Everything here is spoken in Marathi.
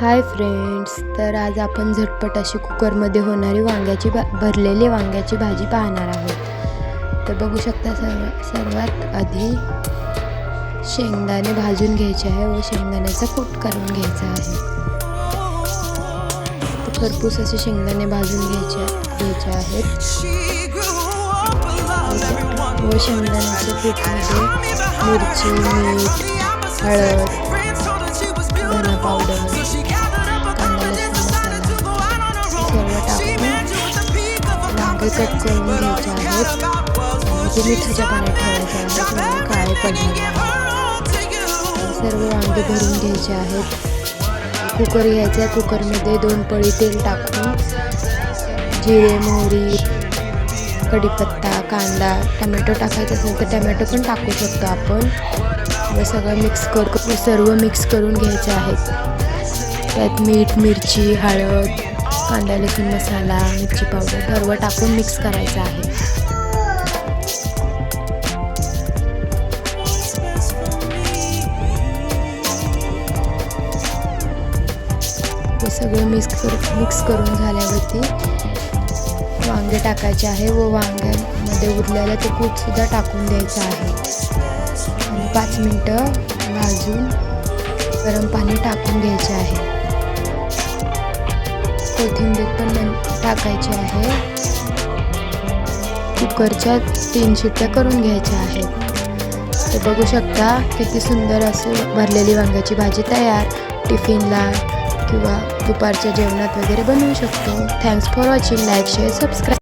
हाय फ्रेंड्स तर आज आपण झटपट अशी कुकरमध्ये होणारी वांग्याची भा भरलेली वांग्याची भाजी पाहणार आहोत. तर बघू शकता सर्व सर्वात आधी शेंगदाणे भाजून घ्यायचे आहे व शेंगदाण्याचा कूट करून घ्यायचा आहे. तर खरपूस असे शेंगदाणे भाजून घ्यायचे घ्यायचे आहेत. व शेंगदाण्याच्या पीठमध्ये मिरची मीठ हळद पावडर कांदा लसूण मसाला सर्व टाकून वांगे कट करून घ्यायचे आहेत ते मिठाच्या पाण्यात ठेवायचे आहेत म्हणजे काळे पडणार. सर्व वांगे भरून घ्यायचे आहेत. कुकर घ्यायचा आहे कुकरमध्ये दोन पळी तेल टाकून जिरे मोहरी कढीपत्ता कांदा टमॅटो टाकायचा असेल तर टमॅटो पण टाकू शकतो आपण. व सगळं मिक्स करून सर्व मिक्स करून घ्यायचे आहेत. त्यात मीठ मिरची हळद कांदा लसूण मसाला मिरची पावडर सर्व टाकून मिक्स करायचं आहे. सगळं मिक्स कर मिक्स करून झाल्यावरती वांगे टाकायचे आहे. व वांग्या वांग्यामध्ये उरलेलं ते कूटसुद्धा टाकून द्यायचं आहे. आणि पाच मिनटं भाजून गरम पाणी टाकून घ्यायचे आहे. कोथिंबीर पण टाकायची आहे. कुकरच्या तीन शिट्ट्या करून घ्यायच्या आहेत. ते बघू शकता किती सुंदर असे भरलेली वांग्याची भाजी तयार टिफिनला किंवा दुपारच्या जेवणात वगैरे बनवू शकतो. Thanks for watching like share subscribe